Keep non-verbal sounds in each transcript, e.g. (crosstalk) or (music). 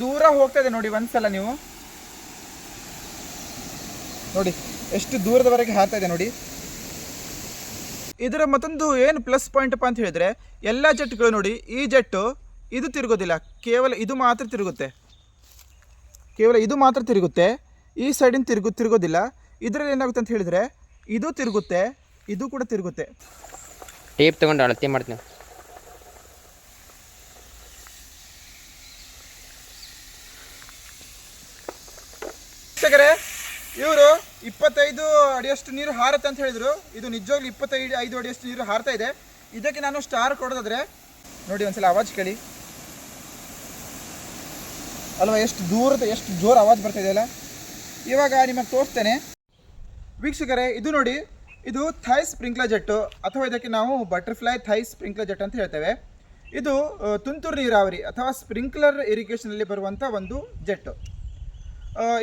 ದೂರ ಹೋಗ್ತಾ ಇದೆ ನೋಡಿ, ಒಂದ್ಸಲ ನೀವು. ನೋಡಿ, ಎಷ್ಟು ದೂರದವರೆಗೆ ಹಾರ್ತಾ ಇದೆ ನೋಡಿ. ಇದರ ಮತ್ತೊಂದು ಏನು ಪ್ಲಸ್ ಪಾಯಿಂಟ್ ಅಂತ ಹೇಳಿದ್ರೆ, ಎಲ್ಲ ಜೆಟ್ಗಳು ನೋಡಿ, ಈ ಜೆಟ್ಟು ಇದು ತಿರುಗೋದಿಲ್ಲ, ಕೇವಲ ಇದು ಮಾತ್ರ ತಿರುಗುತ್ತೆ. ಕೇವಲ ಇದು ಮಾತ್ರ ತಿರುಗುತ್ತೆ, ಈ ಸೈಡಿನ ತಿರುಗು, ತಿರುಗೋದಿಲ್ಲ. ಇದರಲ್ಲಿ ಏನಾಗುತ್ತೆ ಅಂತ ಹೇಳಿದ್ರೆ, ಇದು ತಿರುಗುತ್ತೆ, ಇದು ಕೂಡ ತಿರುಗುತ್ತೆ. ಟೇಪ್ ತಗೊಂಡು ಅಳತೆ ಮಾಡ್ತೀನಿ ವೀಕ್ಷಕರೇ ಇವರು ಇಪ್ಪತ್ತೈದು ಅಡಿಯಷ್ಟು ನೀರು ಹಾರತ್ತೆ ಅಂತ ಹೇಳಿದ್ರು. ಇದು ನಿಜವಾಗ್ಲೂ ಇಪ್ಪತ್ತೈದು ಐದು ಅಡಿಯಷ್ಟು ನೀರು ಹಾರ್ತಾ ಇದೆ. ಇದಕ್ಕೆ ನಾನು ಸ್ಟಾರ್ ಕೊಡೋದಾದ್ರೆ, ನೋಡಿ ಒಂದ್ಸಲ ಆವಾಜ್ ಕೇಳಿ. ಅಲ್ವಾ, ಎಷ್ಟು ದೂರದ, ಎಷ್ಟು ಜೋರು ಆವಾಜ್ ಬರ್ತಾ ಇದೆಯಲ್ಲ ಇವಾಗ ನಿಮಗೆ ತೋರಿಸ್ತೇನೆ. ವೀಕ್ಷಕರೇ, ಇದು ನೋಡಿ, ಇದು ಥೈ ಸ್ಪ್ರಿಂಕ್ಲರ್ ಜೆಟ್ಟು ಅಥವಾ ಇದಕ್ಕೆ ನಾವು ಬಟರ್ಫ್ಲೈ ಥೈ ಸ್ಪ್ರಿಂಕ್ಲರ್ ಜೆಟ್ ಅಂತ ಹೇಳ್ತೇವೆ. ಇದು ತುಂತುರು ನೀರಾವರಿ, ಅಥವಾ ಸ್ಪ್ರಿಂಕ್ಲರ್ ಇರಿಗೇಷನಲ್ಲಿ ಬರುವಂಥ ಒಂದು ಜೆಟ್ಟು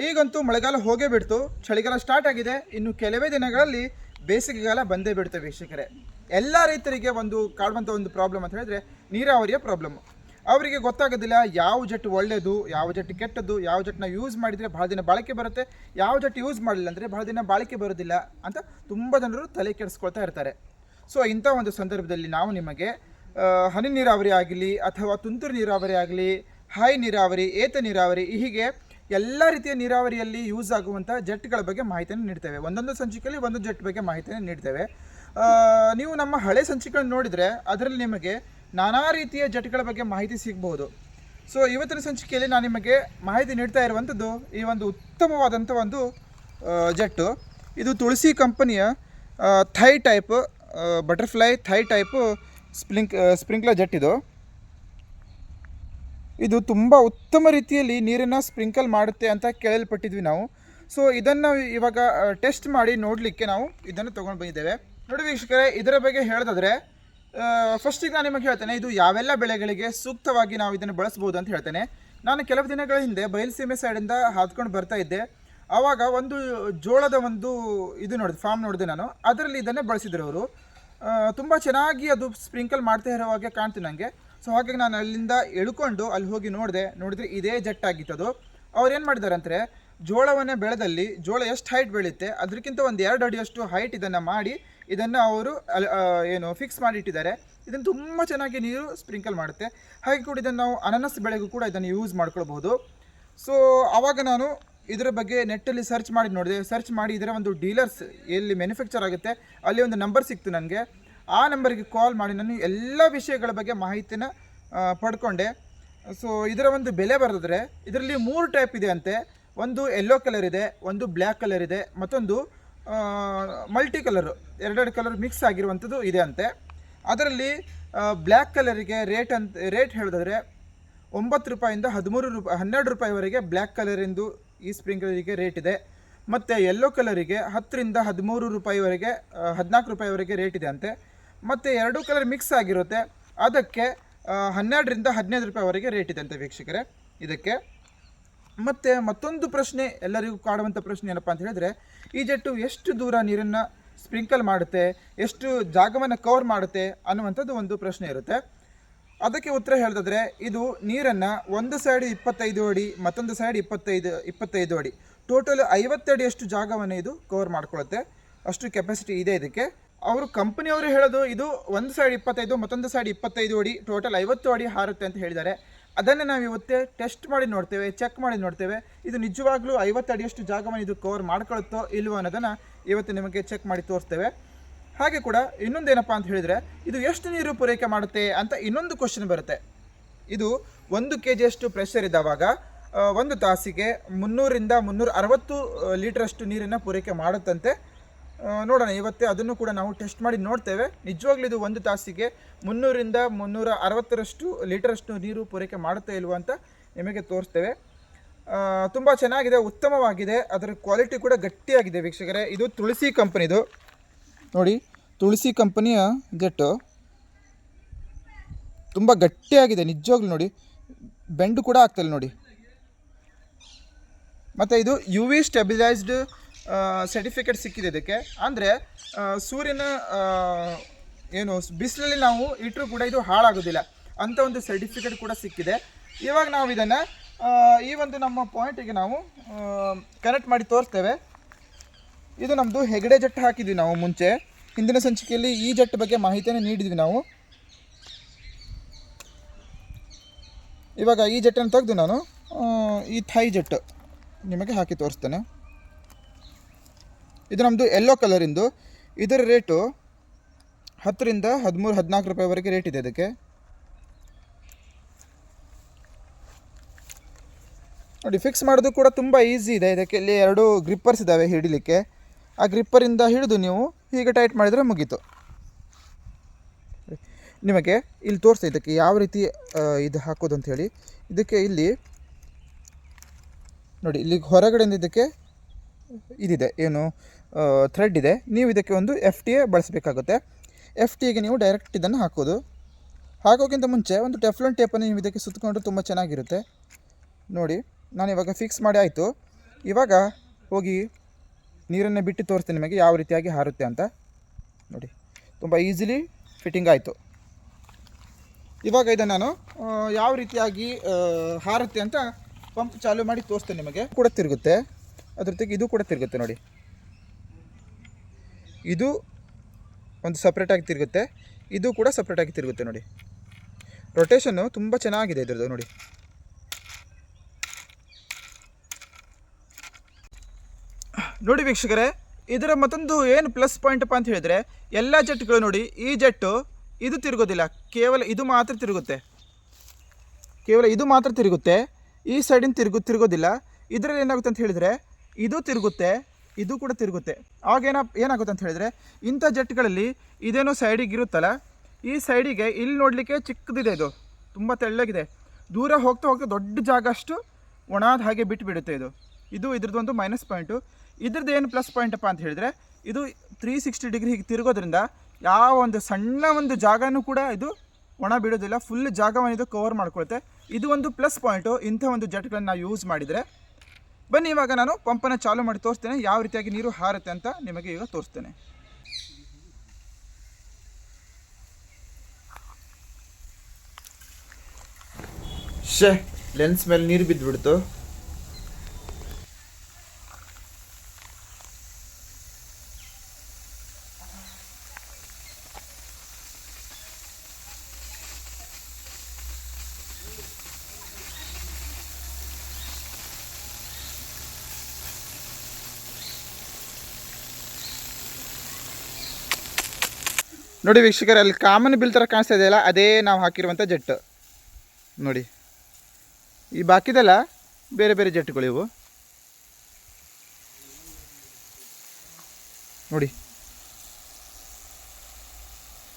ಈಗಂತೂ ಮಳೆಗಾಲ ಹೋಗೇ ಬಿಡ್ತು. ಚಳಿಗಾಲ ಸ್ಟಾರ್ಟ್ ಆಗಿದೆ. ಇನ್ನು ಕೆಲವೇ ದಿನಗಳಲ್ಲಿ ಬೇಸಿಗೆಗಾಲ ಬಂದೇ ಬಿಡುತ್ತೆ ವೀಕ್ಷಕರೇ. ಎಲ್ಲ ರೈತರಿಗೆ ಒಂದು ಕಾಡುವಂಥ ಒಂದು ಪ್ರಾಬ್ಲಮ್ ಅಂತ ಹೇಳಿದ್ರೆ ನೀರಾವರಿಯ ಪ್ರಾಬ್ಲಮ್ ಅವರಿಗೆ ಗೊತ್ತಾಗೋದಿಲ್ಲ ಯಾವ ಜಟ್ ಒಳ್ಳೆಯದು ಯಾವ ಜಟ್ ಕೆಟ್ಟದ್ದು, ಯಾವ ಜಟ್ನ ಯೂಸ್ ಮಾಡಿದರೆ ಭಾಳ ದಿನ ಬಾಳಿಕೆ ಬರುತ್ತೆ, ಯಾವ ಜಟ್ ಯೂಸ್ ಮಾಡಲಿಲ್ಲ ಅಂದರೆ ಭಾಳ ದಿನ ಬಾಳಿಕೆ ಬರೋದಿಲ್ಲ ಅಂತ ತುಂಬ ಜನರು ತಲೆ ಕೆಡಿಸ್ಕೊಳ್ತಾ ಇರ್ತಾರೆ. ಸೊ ಇಂಥ ಒಂದು ಸಂದರ್ಭದಲ್ಲಿ ನಾವು ನಿಮಗೆ ಹನಿ ನೀರಾವರಿ ಆಗಲಿ ಅಥವಾ ತುಂತುರು ನೀರಾವರಿ ಆಗಲಿ ಹೈ ನೀರಾವರಿ, ಏತ ನೀರಾವರಿ ಹೀಗೆ ಎಲ್ಲ ರೀತಿಯ ನೀರಾವರಿಯಲ್ಲಿ ಯೂಸ್ ಆಗುವಂಥ ಜೆಟ್ಗಳ ಬಗ್ಗೆ ಮಾಹಿತಿಯನ್ನು ನೀಡ್ತೇವೆ. ಒಂದೊಂದು ಸಂಚಿಕೆಯಲ್ಲಿ ಒಂದು ಜೆಟ್ ಬಗ್ಗೆ ಮಾಹಿತಿಯನ್ನು ನೀಡ್ತೇವೆ. ನೀವು ನಮ್ಮ ಹಳೆ ಸಂಚಿಕೆಗಳನ್ನು ನೋಡಿದರೆ ಅದರಲ್ಲಿ ನಿಮಗೆ ನಾನಾ ರೀತಿಯ ಜೆಟ್ಗಳ ಬಗ್ಗೆ ಮಾಹಿತಿ ಸಿಗಬಹುದು. ಸೊ ಇವತ್ತಿನ ಸಂಚಿಕೆಯಲ್ಲಿ ನಾನು ನಿಮಗೆ ಮಾಹಿತಿ ನೀಡ್ತಾ ಇರುವಂಥದ್ದು ಈ ಒಂದು ಉತ್ತಮವಾದಂಥ ಒಂದು ಜೆಟ್ಟು ಇದು ತುಳಸಿ ಕಂಪನಿಯ ಥೈ ಟೈಪ್ ಬಟರ್ಫ್ಲೈ ಥೈ ಟೈಪು ಸ್ಪ್ರಿಂಕ್ ಸ್ಪ್ರಿಂಕ್ಲರ್ ಜೆಟ್ ಇದು. ಇದು ತುಂಬ ಉತ್ತಮ ರೀತಿಯಲ್ಲಿ ನೀರನ್ನು ಸ್ಪ್ರಿಂಕಲ್ ಮಾಡುತ್ತೆ ಅಂತ ಕೇಳಲ್ಪಟ್ಟಿದ್ವಿ ನಾವು. ಸೊ ಇದನ್ನು ಇವಾಗ ಟೆಸ್ಟ್ ಮಾಡಿ ನೋಡಲಿಕ್ಕೆ ನಾವು ಇದನ್ನು ತೊಗೊಂಡು ಬಂದಿದ್ದೇವೆ. ನೋಡಿ ವೀಕ್ಷಕರೇ, ಇದರ ಬಗ್ಗೆ ಹೇಳೋದಾದ್ರೆ ಫಸ್ಟಿಗೆ ನಾನು ನಿಮಗೆ ಹೇಳ್ತೇನೆ, ಇದು ಯಾವೆಲ್ಲ ಬೆಳೆಗಳಿಗೆ ಸೂಕ್ತವಾಗಿ ನಾವು ಇದನ್ನು ಬಳಸ್ಬೋದು ಅಂತ ಹೇಳ್ತೇನೆ. ನಾನು ಕೆಲವು ದಿನಗಳ ಹಿಂದೆ ಬಯಲುಸೀಮೆ ಸೈಡಿಂದ ಹಾದ್ಕೊಂಡು ಬರ್ತಾ ಇದ್ದೆ. ಆವಾಗ ಒಂದು ಜೋಳದ ಒಂದು ಇದು ನೋಡಿದೆ ಫಾರ್ಮ್ ನೋಡಿದೆ ನಾನು. ಅದರಲ್ಲಿ ಇದನ್ನೇ ಬಳಸಿದ್ರು ಅವರು. ತುಂಬ ಚೆನ್ನಾಗಿ ಅದು ಸ್ಪ್ರಿಂಕಲ್ ಮಾಡ್ತಾ ಇರೋ ಹಾಗೆ ನನಗೆ ಸೊ ಹಾಗಾಗಿ ನಾನು ಅಲ್ಲಿಂದ ಎಳ್ಕೊಂಡು ಅಲ್ಲಿ ಹೋಗಿ ನೋಡಿದೆ, ನೋಡಿದ್ರೆ ಇದೇ ಜಟ್ ಆಗಿತ್ತು ಅದು. ಅವ್ರು ಏನು ಮಾಡಿದ್ದಾರೆ ಅಂದರೆ ಜೋಳವನ್ನೇ ಬೆಳೆದಲ್ಲಿ, ಜೋಳ ಎಷ್ಟು ಹೈಟ್ ಬೆಳೆಯುತ್ತೆ ಅದಕ್ಕಿಂತ ಒಂದು ಎರಡು ಅಡಿಯಷ್ಟು ಹೈಟ್ ಇದನ್ನು ಮಾಡಿ, ಇದನ್ನು ಅವರು ಏನು ಫಿಕ್ಸ್ ಮಾಡಿಟ್ಟಿದ್ದಾರೆ ಇದನ್ನು ತುಂಬ ಚೆನ್ನಾಗಿ ನೀರು ಸ್ಪ್ರಿಂಕಲ್ ಮಾಡುತ್ತೆ. ಹಾಗೆ ಕೂಡ ಇದನ್ನು ನಾವು ಅನನಸ್ ಬೆಳೆಗೂ ಕೂಡ ಇದನ್ನು ಯೂಸ್ ಮಾಡ್ಕೊಳ್ಬೋದು ಸೊ ಆವಾಗ ನಾನು ಇದರ ಬಗ್ಗೆ ನೆಟ್ಟಲ್ಲಿ ಸರ್ಚ್ ಮಾಡಿ ನೋಡಿದೆ. ಸರ್ಚ್ ಮಾಡಿ ಇದರ ಒಂದು ಡೀಲರ್ಸ್ ಎಲ್ಲಿ ಮ್ಯಾನುಫ್ಯಾಕ್ಚರ್ ಆಗುತ್ತೆ, ಅಲ್ಲಿ ಒಂದು ನಂಬರ್ ಸಿಕ್ತು ನನಗೆ. ಆ ನಂಬರ್ಗೆ ಕಾಲ್ ಮಾಡಿ ನಾನು ಎಲ್ಲ ವಿಷಯಗಳ ಬಗ್ಗೆ ಮಾಹಿತಿನ ಪಡ್ಕೊಂಡೆ. ಸೊ ಇದರ ಒಂದು ಬೆಲೆ ಬರೆದ್ರೆ ಇದರಲ್ಲಿ ಮೂರು ಟೈಪ್ ಇದೆ ಅಂತೆ. ಒಂದು ಯೆಲ್ಲೋ ಕಲರ್ ಇದೆ, ಒಂದು ಬ್ಲ್ಯಾಕ್ ಕಲರ್ ಇದೆ, ಮತ್ತೊಂದು ಮಲ್ಟಿ ಕಲರು ಎರಡೆರಡು ಕಲರ್ ಮಿಕ್ಸ್ ಆಗಿರುವಂಥದ್ದು ಇದೆ ಅಂತೆ. ಅದರಲ್ಲಿ ಬ್ಲ್ಯಾಕ್ ಕಲರಿಗೆ ರೇಟ್ ಅಂತ ರೇಟ್ ಹೇಳಿದ್ರೆ ಒಂಬತ್ತು ರೂಪಾಯಿಂದ ಹದಿಮೂರು ರೂಪಾಯಿ ಹನ್ನೆರಡು ರೂಪಾಯಿವರೆಗೆ ಬ್ಲ್ಯಾಕ್ ಕಲರಿಂದು ಈ ಸ್ಪ್ರಿಂಕ್ಲರಿಗೆ ರೇಟ್ ಇದೆ. ಮತ್ತು ಯೆಲ್ಲೋ ಕಲರಿಗೆ ಹತ್ತರಿಂದ ಹದಿಮೂರು ರೂಪಾಯಿವರೆಗೆ ಹದಿನಾಲ್ಕು ರೂಪಾಯಿವರೆಗೆ ರೇಟ್ ಇದೆ ಅಂತೆ. ಮತ್ತು ಎರಡೂ ಕಲರ್ ಮಿಕ್ಸ್ ಆಗಿರುತ್ತೆ. ಅದಕ್ಕೆ ಹನ್ನೆರಡರಿಂದ ಹದಿನೈದು ರೂಪಾಯಿವರೆಗೆ ರೇಟ್ ಇದೆ ಅಂತ ವೀಕ್ಷಕರೇ. ಇದಕ್ಕೆ. ಮತ್ತು ಮತ್ತೊಂದು ಪ್ರಶ್ನೆ ಎಲ್ಲರಿಗೂ ಕಾಡುವಂಥ ಪ್ರಶ್ನೆ ಏನಪ್ಪ ಅಂತ ಹೇಳಿದ್ರೆ, ಈ ಜೆಟ್ಟು ಎಷ್ಟು ದೂರ ನೀರನ್ನು ಸ್ಪ್ರಿಂಕಲ್ ಮಾಡುತ್ತೆ, ಎಷ್ಟು ಜಾಗವನ್ನು ಕವರ್ ಮಾಡುತ್ತೆ ಅನ್ನುವಂಥದ್ದು ಒಂದು ಪ್ರಶ್ನೆ ಇರುತ್ತೆ. ಅದಕ್ಕೆ ಉತ್ತರ ಹೇಳಿದ್ರೆ ಇದು ನೀರನ್ನು ಒಂದು ಸೈಡ್ ಇಪ್ಪತ್ತೈದು ಅಡಿ, ಮತ್ತೊಂದು ಸೈಡ್ ಇಪ್ಪತ್ತೈದು ಇಪ್ಪತ್ತೈದು ಅಡಿ. ಟೋಟಲ್ ಐವತ್ತಡಿಯಷ್ಟು ಜಾಗವನ್ನು ಇದು ಕವರ್ ಮಾಡ್ಕೊಳ್ಳುತ್ತೆ ಅಷ್ಟು ಕೆಪಾಸಿಟಿ ಇದೆ ಇದಕ್ಕೆ. ಅವರು ಕಂಪನಿಯವರು ಹೇಳೋದು, ಇದು ಒಂದು ಸೈಡ್ ಇಪ್ಪತ್ತೈದು, ಮತ್ತೊಂದು ಸೈಡ್ ಇಪ್ಪತ್ತೈದು ಅಡಿ ಟೋಟಲ್ ಐವತ್ತು ಅಡಿ ಹಾರುತ್ತೆ ಅಂತ ಹೇಳಿದ್ದಾರೆ. ಅದನ್ನು ನಾವು ಇವತ್ತೇ ಟೆಸ್ಟ್ ಮಾಡಿ ನೋಡ್ತೇವೆ ಚೆಕ್ ಮಾಡಿ ನೋಡ್ತೇವೆ. ಇದು ನಿಜವಾಗ್ಲೂ ಐವತ್ತು ಅಡಿಯಷ್ಟು ಜಾಗವನ್ನು ಇದು ಕವರ್ ಮಾಡ್ಕೊಳ್ಳುತ್ತೋ ಇಲ್ವೋ ಅನ್ನೋದನ್ನು ಇವತ್ತು ನಿಮಗೆ ಚೆಕ್ ಮಾಡಿ ತೋರಿಸ್ತೇವೆ. ಹಾಗೆ ಕೂಡ ಇನ್ನೊಂದೇನಪ್ಪ ಅಂತ ಹೇಳಿದರೆ, ಇದು ಎಷ್ಟು ನೀರು ಪೂರೈಕೆ ಮಾಡುತ್ತೆ ಅಂತ ಇನ್ನೊಂದು ಕ್ವಶನ್ ಬರುತ್ತೆ. ಇದು ಒಂದು ಕೆ ಜಿಯಷ್ಟು ಪ್ರೆಷರ್ ಇದ್ದಾವಾಗ ಒಂದು ತಾಸಿಗೆ ಮುನ್ನೂರಿಂದ ಮುನ್ನೂರ ಅರವತ್ತು ಲೀಟ್ರಷ್ಟು ನೀರನ್ನು ಪೂರೈಕೆ ಮಾಡುತ್ತಂತೆ. ನೋಡೋಣ, ಇವತ್ತೇ ಅದನ್ನು ಕೂಡ ನಾವು ಟೆಸ್ಟ್ ಮಾಡಿ ನೋಡ್ತೇವೆ. ನಿಜವಾಗ್ಲೂ ಇದು ಒಂದು ತಾಸಿಗೆ ಮುನ್ನೂರಿಂದ ಮುನ್ನೂರ ಅರವತ್ತರಷ್ಟು ಲೀಟರಷ್ಟು ನೀರು ಪೂರೈಕೆ ಮಾಡುತ್ತಾ ಇಲ್ವಾ ಅಂತ ನಿಮಗೆ ತೋರಿಸ್ತೇವೆ. ತುಂಬ ಚೆನ್ನಾಗಿದೆ, ಉತ್ತಮವಾಗಿದೆ. ಅದರ ಕ್ವಾಲಿಟಿ ಕೂಡ ಗಟ್ಟಿಯಾಗಿದೆ ವೀಕ್ಷಕರೇ. ಇದು ತುಳಸಿ ಕಂಪನಿದು ನೋಡಿ, ತುಳಸಿ ಕಂಪನಿಯ ಜೆಟ್ಟು ತುಂಬ ಗಟ್ಟಿಯಾಗಿದೆ, ನಿಜವಾಗ್ಲೂ ನೋಡಿ. ಬೆಂಡು ಕೂಡ ಆಗ್ತಲ್ಲ ನೋಡಿ. ಮತ್ತು ಇದು ಯು ವಿ ಸ್ಟೆಬಿಲೈಸ್ಡ್ ಸರ್ಟಿಫಿಕೇಟ್ ಸಿಕ್ಕಿದೆ ಇದಕ್ಕೆ. ಅಂದರೆ ಸೂರ್ಯನ ಏನು, ಬಿಸಿಲಲ್ಲಿ ನಾವು ಇಟ್ಟರೂ ಕೂಡ ಇದು ಹಾಳಾಗೋದಿಲ್ಲ. ಅಂತ ಒಂದು ಸರ್ಟಿಫಿಕೇಟ್ ಕೂಡ ಸಿಕ್ಕಿದೆ. ಇವಾಗ ನಾವು ಇದನ್ನು ಈ ಒಂದು ನಮ್ಮ ಪಾಯಿಂಟಿಗೆ ನಾವು ಕನೆಕ್ಟ್ ಮಾಡಿ ತೋರಿಸ್ತೇವೆ. ಇದು ನಮ್ಮದು ಹೆಗಡೆ ಜಟ್ಟು ಹಾಕಿದ್ವಿ ನಾವು ಮುಂಚೆ. ಹಿಂದಿನ ಸಂಚಿಕೆಯಲ್ಲಿ ಈ ಜಟ್ಟು ಬಗ್ಗೆ ಮಾಹಿತಿಯನ್ನು ನೀಡಿದ್ವಿ ನಾವು. ಇವಾಗ ಈ ಜಟ್ಟನ್ನು ತೆಗೆದು ನಾನು ಈ ಥೈ ಜಟ್ಟು ನಿಮಗೆ ಹಾಕಿ ತೋರಿಸ್ತೇನೆ. ಇದು ನಮ್ಮದು ಎಲ್ಲೋ ಕಲರಿಂದು ಇದರ ರೇಟು ಹತ್ತರಿಂದ ಹದಿಮೂರು, ಹದಿನಾಲ್ಕು ರೂಪಾಯಿವರೆಗೆ ರೇಟ್ ಇದೆ ಅದಕ್ಕೆ ನೋಡಿ ಫಿಕ್ಸ್ ಮಾಡೋದು ಕೂಡ ತುಂಬ ಈಸಿ ಇದೆ. ಇದಕ್ಕೆ ಇಲ್ಲಿ ಎರಡು ಗ್ರಿಪ್ಪರ್ಸ್ ಇದ್ದಾವೆ ಹಿಡಿಲಿಕ್ಕೆ. ಆ ಗ್ರಿಪ್ಪರಿಂದ ಹಿಡಿದು ನೀವು ಹೀಗೆ ಟೈಟ್ ಮಾಡಿದರೆ ಮುಗೀತು. ನಿಮಗೆ ಇಲ್ಲಿ ತೋರಿಸ್ತಾ ಇದಕ್ಕೆ ಯಾವ ರೀತಿ ಇದು ಹಾಕೋದು ಅಂತ ಹೇಳಿ. ಇದಕ್ಕೆ ಇಲ್ಲಿ ನೋಡಿ, ಇಲ್ಲಿ ಹೊರಗಡೆಯಿಂದ ಇದಕ್ಕೆ ಇದಿದೆ. ಏನು ಥ್ರೆಡ್ ಇದೆ. ನೀವು ಇದಕ್ಕೆ ಒಂದು ಎಫ್ ಟಿ ಎ ಬಳಸಬೇಕಾಗುತ್ತೆ. ಎಫ್ ಟಿ ಎಗೆ ನೀವು ಡೈರೆಕ್ಟ್ ಇದನ್ನು ಹಾಕೋದು. ಹಾಕೋಕ್ಕಿಂತ ಮುಂಚೆ ಒಂದು ಟೆಫ್ಲನ್ ಟೇಪನ್ನು ನೀವು ಇದಕ್ಕೆ ಸುತ್ತಕೊಂಡ್ರೆ ತುಂಬ ಚೆನ್ನಾಗಿರುತ್ತೆ. ನೋಡಿ, ನಾನು ಇವಾಗ ಫಿಕ್ಸ್ ಮಾಡಿ ಆಯಿತು. ಇವಾಗ ಹೋಗಿ ನೀರನ್ನು ಬಿಟ್ಟು ತೋರಿಸ್ತೇನೆ ನಿಮಗೆ ಯಾವ ರೀತಿಯಾಗಿ ಹಾರುತ್ತೆ ಅಂತ. ನೋಡಿ, ತುಂಬ ಈಸಿಲಿ ಫಿಟ್ಟಿಂಗ್ ಆಯಿತು. ಇವಾಗ ಇದನ್ನು ನಾನು ಯಾವ ರೀತಿಯಾಗಿ ಹಾರುತ್ತೆ ಅಂತ ಪಂಪ್ ಚಾಲು ಮಾಡಿ ತೋರಿಸ್ತೇನೆ ನಿಮಗೆ. ಕೂಡ ತಿರುಗುತ್ತೆ. ಅದ್ರ ಜೊತೆಗೆ ಇದು ಕೂಡ ತಿರುಗುತ್ತೆ ನೋಡಿ. ಇದು ಒಂದು ಸಪ್ರೇಟಾಗಿ ತಿರುಗುತ್ತೆ. ಇದು ಕೂಡ ಸಪ್ರೇಟಾಗಿ ತಿರುಗುತ್ತೆ ನೋಡಿ. ರೊಟೇಷನ್ನು ತುಂಬ ಚೆನ್ನಾಗಿದೆ ಇದ್ರದ್ದು ನೋಡಿ. ನೋಡಿ ವೀಕ್ಷಕರೇ, ಇದರ ಮತ್ತೊಂದು ಏನು ಪ್ಲಸ್ ಪಾಯಿಂಟಪ್ಪ ಅಂತ ಹೇಳಿದರೆ, ಎಲ್ಲ ಜೆಟ್ಗಳು ನೋಡಿ, ಈ ಜೆಟ್ಟು ಇದು ತಿರುಗೋದಿಲ್ಲ. ಕೇವಲ ಇದು ಮಾತ್ರ ತಿರುಗುತ್ತೆ. ಕೇವಲ ಇದು ಮಾತ್ರ ತಿರುಗುತ್ತೆ. ಈ ಸೈಡಿನ ತಿರುಗು ತಿರುಗೋದಿಲ್ಲ. ಇದರಲ್ಲಿ ಏನಾಗುತ್ತೆ ಅಂತ ಹೇಳಿದರೆ, ಇದು ತಿರುಗುತ್ತೆ. ಇದು ಕೂಡ ತಿರುಗುತ್ತೆ. ಆಗ ಏನ ಏನಾಗುತ್ತೆ ಅಂತ ಹೇಳಿದರೆ, ಇಂಥ ಜೆಟ್ಗಳಲ್ಲಿ ಇದೇನೋ ಸೈಡಿಗೆ ಇರುತ್ತಲ್ಲ, ಈ ಸೈಡಿಗೆ ಇಲ್ಲಿ ನೋಡಲಿಕ್ಕೆ ಚಿಕ್ಕದಿದೆ ಇದು. ತುಂಬ ತೆಳ್ಳಗಿದೆ. ದೂರ ಹೋಗ್ತಾ ಹೋಗ್ತಾ ದೊಡ್ಡ ಜಾಗ ಅಷ್ಟು ಒಣಾದ ಹಾಗೆ ಬಿಟ್ಟು ಬಿಡುತ್ತೆ ಇದು. ಇದು ಇದ್ರದ್ದು ಒಂದು ಮೈನಸ್ ಪಾಯಿಂಟು ಇದ್ರದ್ದು ಏನು ಪ್ಲಸ್ ಪಾಯಿಂಟಪ್ಪ ಅಂತ ಹೇಳಿದರೆ, ಇದು ತ್ರೀ ಸಿಕ್ಸ್ಟಿ ಡಿಗ್ರಿ ಹೀಗೆ ತಿರುಗೋದ್ರಿಂದ ಯಾವ ಒಂದು ಸಣ್ಣ ಒಂದು ಜಾಗನೂ ಕೂಡ ಇದು ಒಣ ಬಿಡೋದಿಲ್ಲ. ಫುಲ್ ಜಾಗವನ್ನು ಇದು ಕವರ್ ಮಾಡ್ಕೊಳುತ್ತೆ. ಇದು ಒಂದು ಪ್ಲಸ್ ಪಾಯಿಂಟು ಇಂಥ ಒಂದು ಜೆಟ್ಗಳನ್ನು ನಾವು ಯೂಸ್ ಮಾಡಿದರೆ ಬನ್ನಿ, ಇವಾಗ ನಾನು ಪಂಪನ್ನು ಚಾಲು ಮಾಡಿ ತೋರಿಸ್ತೇನೆ. ಯಾವ ರೀತಿಯಾಗಿ ನೀರು ಹಾರುತ್ತೆ ಅಂತ ನಿಮಗೆ ಈಗ ತೋರಿಸ್ತೇನೆ. ಶೇ ಲೆನ್ಸ್ ಮೇಲೆ ನೀರು ಬಿದ್ದುಬಿಡ್ತು ನೋಡಿ ವೀಕ್ಷಕರೇ, ಅಲ್ಲಿ ಕಾಮನ್ ಬಿಲ್ ಥರ ಕಾಣಿಸ್ತಾ ಇದೆಯಲ್ಲ ಅದೇ ನಾವು ಹಾಕಿರುವಂಥ ಜೆಟ್. ನೋಡಿ. ಈ ಬಾಕಿದೆಲ್ಲ ಬೇರೆ ಬೇರೆ ಜೆಟ್ಗಳು ಇವು. ನೋಡಿ.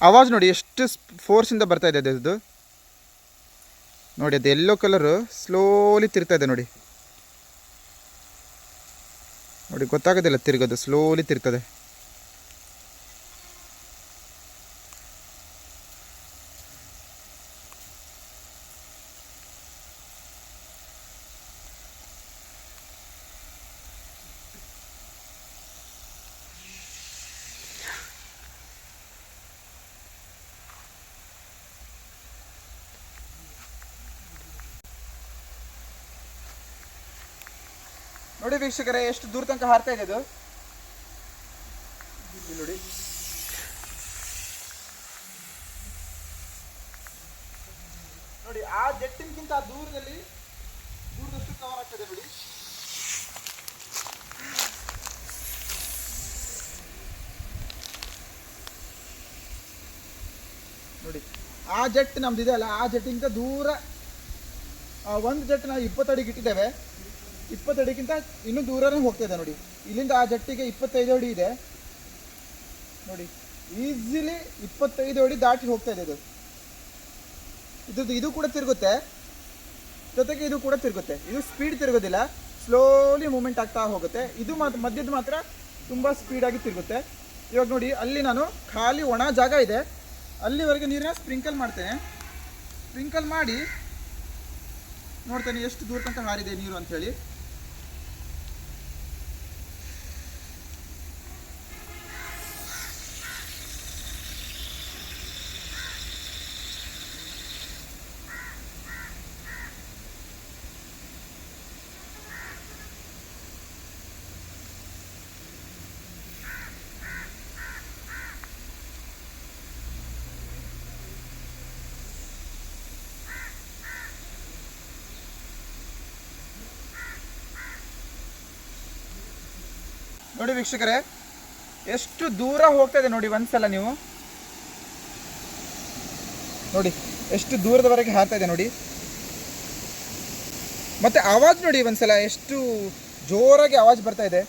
ಆವಾಜ್ ನೋಡಿ, ಎಷ್ಟು ಫೋರ್ಸಿಂದ ಬರ್ತಾ ಇದೆ ಅದು ನೋಡಿ, ಅದು ಎಲ್ಲೋ ಕಲರು ಸ್ಲೋಲಿ ತಿರ್ತಾ ಇದೆ ನೋಡಿ. ನೋಡಿ, ಗೊತ್ತಾಗೋದಿಲ್ಲ ತಿರುಗೋದು ಸ್ಲೋಲಿ ತಿರ್ತದೆ ನೋಡಿ ವೀಕ್ಷಕರೇ, ಎಷ್ಟು ದೂರ ತನಕ ಹಾರ್ತಾ ಇದೆ ಅದು ನೋಡಿ. ನೋಡಿ, ಆ ಜೆಟ್ಟಿನ್ಗಿಂತ ದೂರದಲ್ಲಿ ದೂರದಷ್ಟು ಕವರ್ ಆಗ್ತದೆ ನೋಡಿ. ನೋಡಿ, ಆ ಜೆಟ್ ನಮ್ದು ಇದೆ ಅಲ್ಲ, ಆ ಜೆಟ್ಟಿಂದ ದೂರ ಒಂದು ಜೆಟ್ ನಾವು ಇಪ್ಪತ್ತಡಿಗೆ ಇಟ್ಟಿದ್ದೇವೆ. ಇಪ್ಪತ್ತಡಿಗಿಂತ ಇನ್ನೂ ದೂರನೇ ಹೋಗ್ತಾ ಇದೆ ನೋಡಿ. ಇಲ್ಲಿಂದ ಆ ಜಟ್ಟಿಗೆ ಇಪ್ಪತ್ತೈದು ಅಡಿ ಇದೆ. ನೋಡಿ, ಈಸಿಲಿ ಇಪ್ಪತ್ತೈದು ಅಡಿ ದಾಟಿ ಹೋಗ್ತಾ ಇದೆ ಇದು. ಇದು ಕೂಡ ತಿರುಗುತ್ತೆ. ಜೊತೆಗೆ ಇದು ಕೂಡ ತಿರುಗುತ್ತೆ. ಇದು ಸ್ಪೀಡ್ ತಿರುಗೋದಿಲ್ಲ. ಸ್ಲೋಲಿ ಮೂಮೆಂಟ್ ಆಗ್ತಾ ಹೋಗುತ್ತೆ. ಇದು ಮಾತ್ರ ಮಧ್ಯದ ಮಾತ್ರ ತುಂಬ ಸ್ಪೀಡಾಗಿ ತಿರುಗುತ್ತೆ. ಇವಾಗ ನೋಡಿ, ಅಲ್ಲಿ ನಾನು ಖಾಲಿ ಒಣ ಜಾಗ ಇದೆ. ಅಲ್ಲಿವರೆಗೆ ನೀರನ್ನ ಸ್ಪ್ರಿಂಕಲ್ ಮಾಡ್ತೇನೆ. ಸ್ಪ್ರಿಂಕಲ್ ಮಾಡಿ ನೋಡ್ತೇನೆ ಎಷ್ಟು ದೂರ ತನಕ ಹಾರಿದೆ ನೀರು ಅಂಥೇಳಿ. ನೋಡಿ ವೀಕ್ಷಕರೇ, ಎಷ್ಟು ದೂರ ಹೋಗ್ತಾ ಇದೆ ನೋಡಿ ಒಂದ್ಸಲ ನೀವು. ನೋಡಿ, ಎಷ್ಟು ದೂರದವರೆಗೆ ಹಾರ್ತಾ ಇದೆ ನೋಡಿ. ಮತ್ತೆ ಆವಾಜ್ ನೋಡಿ ಒಂದ್ಸಲ, ಎಷ್ಟು ಜೋರಾಗಿ ಆವಾಜ್ ಬರ್ತಾ ಇದೆ.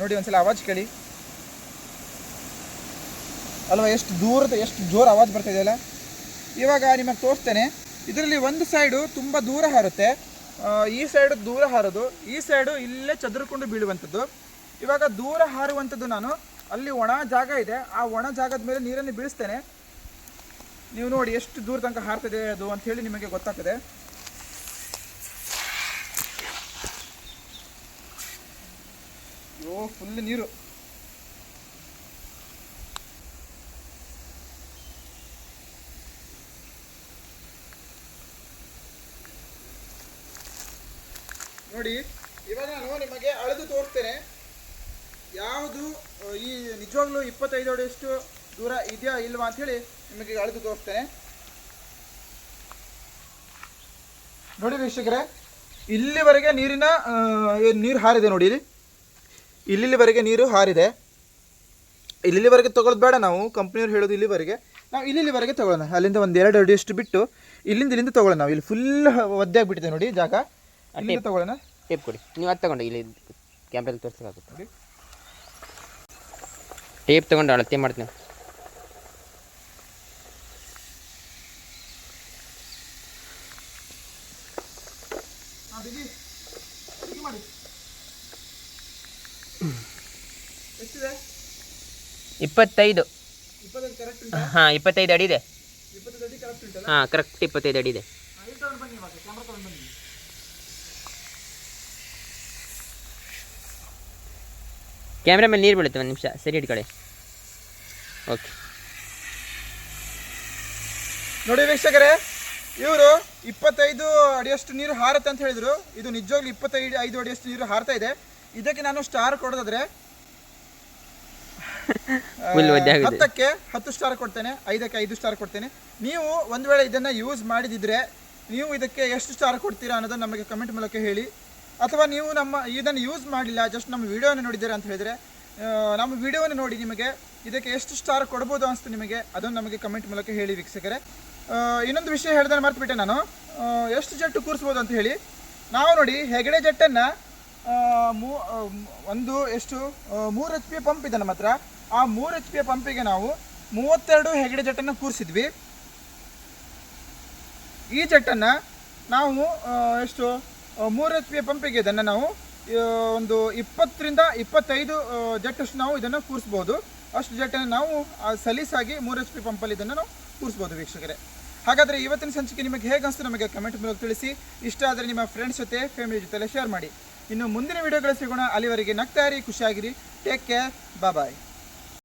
ನೋಡಿ ಒಂದ್ಸಲ ಆವಾಜ್ ಕೇಳಿ. ಅಲ್ವಾ, ಎಷ್ಟು ದೂರದ, ಎಷ್ಟು ಜೋರು ಆವಾಜ್ ಬರ್ತಾ ಇದೆಯಲ್ಲ ಇವಾಗ ನಿಮಗೆ ತೋರಿಸ್ತೇನೆ, ಇದರಲ್ಲಿ ಒಂದು ಸೈಡು ತುಂಬ ದೂರ ಹಾರುತ್ತೆ. ಈ ಸೈಡು ದೂರ ಹಾರೋದು, ಈ ಸೈಡು ಇಲ್ಲೇ ಚದುರ್ಕೊಂಡು ಬೀಳುವಂಥದ್ದು. ಇವಾಗ ದೂರ ಹಾರುವಂಥದ್ದು ನಾನು. ಅಲ್ಲಿ ಒಣ ಜಾಗ ಇದೆ. ಆ ಒಣ ಜಾಗದ ಮೇಲೆ ನೀರನ್ನು ಬೀಳಿಸ್ತೇನೆ. ನೀವು ನೋಡಿ ಎಷ್ಟು ದೂರ ತನಕ ಹಾರ್ತಿದೆ ಅದು ಅಂತ ಹೇಳಿ ನಿಮಗೆ ಗೊತ್ತಾಗ್ತದೆ. ಓ ಫುಲ್ ನೀರು. ನೋಡಿ, ಇವಾಗ ನಾನು ನಿಮಗೆ ಅಳೆದು ತೋರಿಸ್ತೇನೆ. ಯಾವುದು ಈ ನಿಜವಾಗ್ಲೂ ಇಪ್ಪತ್ತೈದು ಅಡಿಯಷ್ಟು ದೂರ ಇದೆಯಾ ಇಲ್ವಾ ಅಂತ ಹೇಳಿ ನಿಮಗೆ ಅಳೆದು ತೋರಿಸ್ತೇನೆ. ನೋಡಿ ವೀಕ್ಷಕರೇ ಇಲ್ಲಿವರೆಗೆ ನೀರಿನ ನೀರು ಹಾರಿದೆ ನೋಡಿ ಇಲ್ಲಿ. ಇಲ್ಲಿವರೆಗೆ ನೀರು ಹಾರಿದೆ. ಇಲ್ಲಿವರೆಗೆ ತಗೊಳ್ಳೋದು ಬೇಡ ನಾವು ಕಂಪ್ನಿಯವ್ರು ಹೇಳೋದು ಇಲ್ಲಿವರೆಗೆ. ನಾವು ಇಲ್ಲಿವರೆಗೆ ತೊಗೊಳ್ಳೋಣ ಅಲ್ಲಿಂದ ಒಂದು ಎರಡು ಅಡಿಯಷ್ಟು ಬಿಟ್ಟು ಇಲ್ಲಿಂದ ಇಲ್ಲಿಂದ ತೊಗೊಳ್ಳೋಣ ನಾವು. ಇಲ್ಲಿ ಫುಲ್ ಒದ್ದೆ ಆಗಿಬಿಟ್ಟಿದೆ ನೋಡಿ ಜಾಗ. ಅಲ್ಲಿಂದ ತೊಗೊಳ್ಳೋಣ. ಟೇಪ್ ಕೊಡಿ. ನೀವು ಅದು ತಗೊಂಡು ಇಲ್ಲಿ ಕ್ಯಾಮ್ರಲ್ಲಿ ತೋರಿಸೋಕ್ಕಾಗುತ್ತೆ ನೋಡಿ. ಟೇಪ್ ತಗೊಂಡು ಅಳತೆ ಮಾಡ್ತೀನಿ. ಇಪ್ಪತ್ತೈದು. ಹಾಂ ಇಪ್ಪತ್ತೈದು ಅಡಿ ಇದೆ. ಹಾಂ ಕರೆಕ್ಟ್ ಇಪ್ಪತ್ತೈದು ಅಡಿ ಇದೆ ಹಾ, ಇಲ್ಲಿ ತಗೊಂಡು ಬನ್ನಿ ಇವಾಗ ಕ್ಯಾಮ್ರಾ ತಗೊಂಡು ಬನ್ನಿ ಕ್ಯಾಮ್ರಾ ಮೇಲೆ ನೀರು ಬೀಳುತ್ತೆ ಒಂದು ನಿಮಿಷ. ಸರಿ ಕಡೆ ಓಕೆ ನೋಡಿ ವೀಕ್ಷಕರೇ ಇವರು ಇಪ್ಪತ್ತೈದು ಅಡಿಯಷ್ಟು ನೀರು ಹಾರತ್ತೆ ಅಂತ ಹೇಳಿದ್ರು. ಇದು ನಿಜವಾಗ್ಲೂ ಇಪ್ಪತ್ತೈದು ಐದು ಅಡಿಯಷ್ಟು ನೀರು ಹಾರ್ತಾ ಇದೆ. ಇದಕ್ಕೆ ನಾನು ಸ್ಟಾರ್ ಕೊಡೋದಾದ್ರೆ (laughs) ಹತ್ತಕ್ಕೆ ಹತ್ತು ಸ್ಟಾರ್ ಕೊಡ್ತೇನೆ ಐದಕ್ಕೆ ಐದು ಸ್ಟಾರ್ ಕೊಡ್ತೇನೆ. ನೀವು ಒಂದು ವೇಳೆ ಇದನ್ನ ಯೂಸ್ ಮಾಡಿದಿದ್ರೆ ನೀವು ಇದಕ್ಕೆ ಎಷ್ಟು ಸ್ಟಾರ್ ಕೊಡ್ತೀರಾ ಅನ್ನೋದನ್ನ ನಮಗೆ ಕಮೆಂಟ್ ಮೂಲಕ ಹೇಳಿ. ಅಥವಾ ನೀವು ನಮ್ಮ ಇದನ್ನು ಯೂಸ್ ಮಾಡಿಲ್ಲ ಜಸ್ಟ್ ನಮ್ಮ ವಿಡಿಯೋನ ನೋಡಿದ್ದೀರಾ ಅಂತ ಹೇಳಿದರೆ ನಮ್ಮ ವಿಡಿಯೋನ ನೋಡಿ ನಿಮಗೆ ಇದಕ್ಕೆ ಎಷ್ಟು ಸ್ಟಾರ್ ಕೊಡ್ಬೋದು ಅನಿಸ್ತು ನಿಮಗೆ, ಅದನ್ನು ನಮಗೆ ಕಮೆಂಟ್ ಮೂಲಕ ಹೇಳಿ ವೀಕ್ಷಕರೇ. ಇನ್ನೊಂದು ವಿಷಯ ಹೇಳ್ದೆ ಮರ್ತುಬಿಟ್ಟೆ ನಾನು. ಎಷ್ಟು ಜಟ್ಟು ಕೂರಿಸ್ಬೋದು ಅಂತ ಹೇಳಿ. ನಾವು ನೋಡಿ ಹೆಗಡೆ ಜಟ್ಟನ್ನು ಮೂ ಒಂದು, ಎಷ್ಟು ಮೂರು ಎಚ್ ಪಿ ಪಂಪ್ ಇದೆ ನಮ್ಮ ಹತ್ರ. ಆ ಮೂರು ಎಚ್ ಪಿ ಪಂಪಿಗೆ ನಾವು ಮೂವತ್ತೆರಡು ಹೆಗಡೆ ಜಟ್ಟನ್ನು ಕೂರಿಸಿದ್ವಿ. ಈ ಜಟ್ಟನ್ನು ನಾವು ಎಷ್ಟು ಮೂರು ಎಚ್ ಪಿ ಪಂಪಿಗೆ ಇದನ್ನು ನಾವು ಒಂದು ಇಪ್ಪತ್ತರಿಂದ ಇಪ್ಪತ್ತೈದು ಜಟ್ಟಷ್ಟು ನಾವು ಇದನ್ನು ಕೂರಿಸ್ಬೋದು. ಅಷ್ಟು ಜಟ್ಟನ್ನು ನಾವು ಸಲೀಸಾಗಿ ಮೂರು ಎಚ್ ಪಿ ಪಂಪಲ್ಲಿ ಇದನ್ನು ನಾವು ಕೂರಿಸ್ಬೋದು ವೀಕ್ಷಕರೇ. ಹಾಗಾದರೆ ಇವತ್ತಿನ ಸಂಚಿಕೆ ನಿಮಗೆ ಹೇಗೆ ಅನಿಸ್ತು ನಮಗೆ ಕಮೆಂಟ್ ಮೂಲಕ ತಿಳಿಸಿ. ಇಷ್ಟ ಆದರೆ ನಿಮ್ಮ ಫ್ರೆಂಡ್ಸ್ ಜೊತೆ ಫ್ಯಾಮಿಲಿ ಜೊತೆ ಶೇರ್ ಮಾಡಿ. ಇನ್ನು ಮುಂದಿನ ವಿಡಿಯೋಗಳು ಸಿಗೋಣ. ಅಲ್ಲಿವರೆಗೆ ನಗ್ತಾ ಇರಿ, ಖುಷಿಯಾಗಿರಿ. Take care bye